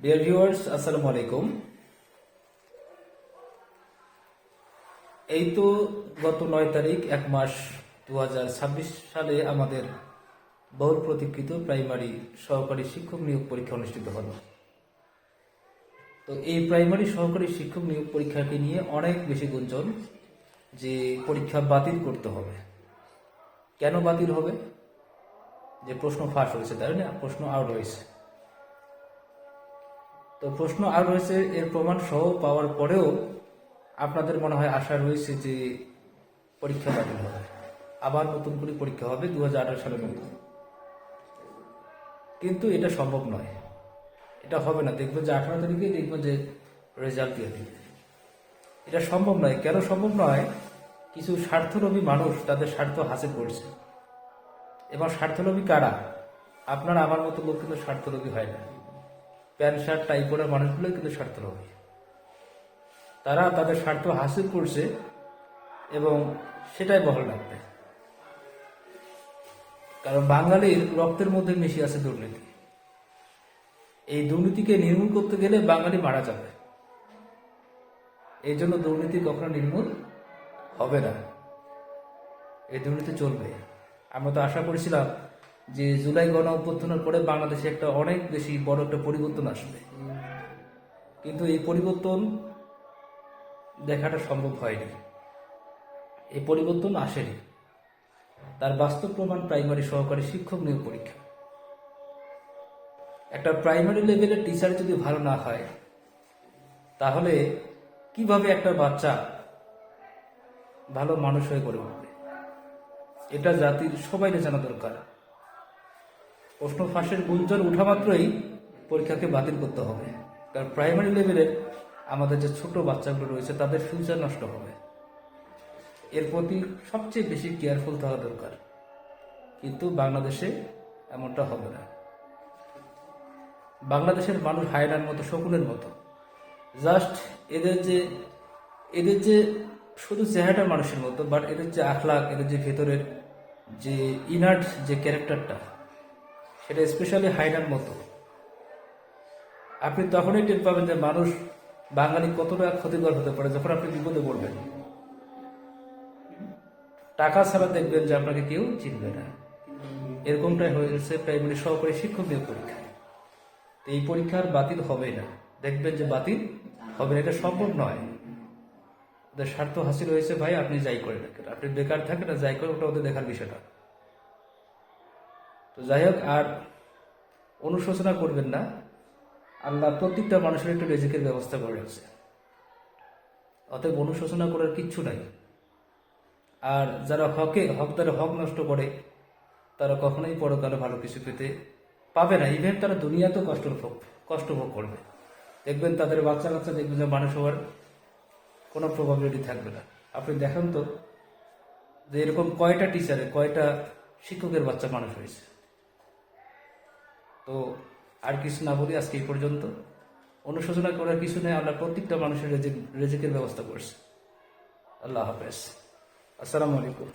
Dear viewers আসসালামু আলাইকুম এই তো গত নয় তারিখ, এক মাস দু সালে আমাদের বহুল প্রতীক্ষিত প্রাইমারি সহকারী শিক্ষক নিয়োগ পরীক্ষা অনুষ্ঠিত হলো। তো এই প্রাইমারি সহকারী শিক্ষক নিয়োগ পরীক্ষাকে নিয়ে অনেক বেশি গুঞ্জন যে পরীক্ষা বাতিল করতে হবে। কেন বাতিল হবে? যে প্রশ্ন ফাঁস হয়েছে তাই না প্রশ্ন আউট হয়েছে। তো প্রশ্ন আর রয়েছে, এর প্রমাণ সহ পাওয়ার পরেও আপনাদের মনে হয় আশা রয়েছে যে পরীক্ষা বাতিল হবে। আবার নতুন করে পরীক্ষা হবে দু হাজার আঠারো সালের মধ্যে। কিন্তু এটা সম্ভব নয়। এটা হবে না। দেখবেন যে আঠারো তারিখে দেখবেন যে রেজাল্ট দিয়ে দিবে এটা সম্ভব নয়। কেন সম্ভব নয়? কিছু স্বার্থলোভী মানুষ তাদের স্বার্থ হাসিল করছে। এবং স্বার্থলোভী কারা? আপনার আমার মতো লোক কিন্তু স্বার্থলোভী হয় না। প্যান্ট শার্ট টাই পরা মানুষগুলো কিন্তু স্বার্থলোভী তারা তাদের স্বার্থ হাসিল করছে এবং সেটাই বহাল রাখবে। কারণ বাঙালির রক্তের মধ্যে মিশে আছে দুর্নীতি। এই দুর্নীতিকে নির্মূল করতে গেলে বাঙালি মারা যাবে। এই জন্য দুর্নীতি কখনো নির্মূল হবে না। এই দুর্নীতি চলবে। আমরা তো আশা করেছিলাম যে জুলাই গণ অভ্যর্থনের পরে বাংলাদেশে একটা অনেক বেশি বড় একটা পরিবর্তন আসবে। কিন্তু এই পরিবর্তন দেখাটা সম্ভব হয়নি। এই পরিবর্তন আসেনি। তার বাস্তব প্রমাণ প্রাইমারি সহকারী শিক্ষক নিয়োগ পরীক্ষা। একটা প্রাইমারি লেভেলের টিচার যদি ভালো না হয়, তাহলে কীভাবে একটা বাচ্চা ভালো মানুষ হয়ে গড়ে উঠবে? এটা জাতির সবাই জানা দরকার। প্রশ্ন ফাঁসের গুঞ্জন উঠা মাত্রই পরীক্ষাকে বাতিল করতে হবে। কারণ প্রাইমারি লেভেলের আমাদের যে ছোট বাচ্চাগুলো রয়েছে, তাদের ফিউচার নষ্ট হবে। এর প্রতি সবচেয়ে বেশি কেয়ারফুল থাকা দরকার। কিন্তু বাংলাদেশে এমনটা হবে না। বাংলাদেশের মানুষ হায়নার মতো, শকুনের মতো। জাস্ট এদের যে এদের যে শুধু চেহারাটা মানুষের মতো বাট এদের যে আখলাক এদের যে ভেতরের যে ইনার্ট যে ক্যারেক্টারটা সেটা স্পেশালি হাইনার মতো। আপনি তখনই টের পাবেন যে মানুষ বাঙালি কতটা ক্ষতিকর হতে পারে যখন আপনি বিপদে পড়বেন। টাকা ছাড়া দেখবেন যে আপনাকে কেউ চিনবে না। এরকমটাই হয়েছে প্রাইমারি সহকারী শিক্ষক নিয়োগ পরীক্ষা এই পরীক্ষার বাতিল হবে না। দেখবেন যে বাতিল হবে না, এটা সম্ভব নয়। স্বার্থ হাসিল হয়েছে, ভাই, আপনি যাই করে রাখেন আপনি বেকার থাকেন না, যাই করে ওটা ওদের দেখার বিষয়টা তো যাই হোক, আর অনুশোচনা করবেন না। আল্লাহ প্রত্যেকটা মানুষের একটু রেজিকের ব্যবস্থা করে রাখছে। অতএব অনুশোচনা করার কিচ্ছু নাই। আর যারা হকে, হকদারে হক নষ্ট করে, তারা কখনোই পরকালে ভালো কিছু পেতে পাবে না। ইভেন তারা দুনিয়াতেও কষ্ট ভোগ কষ্ট ভোগ করবে। দেখবেন তাদের বাচ্চা কাচ্চা দেখবেন যে মানুষ হওয়ার কোনো প্রবাবিলিটি থাকবে না। আপনি দেখেন তো যে এরকম কয়টা টিচারে কয়টা শিক্ষকের বাচ্চা মানুষ হয়েছে। তো আর কিছু না বলি, আজকে এই পর্যন্ত। অনুশোচনা করার কিছু নেই, আমরা প্রত্যেকটা মানুষের রেজেকের ব্যবস্থা করছি। আল্লাহ হাফেজ। আসসালামু আলাইকুম।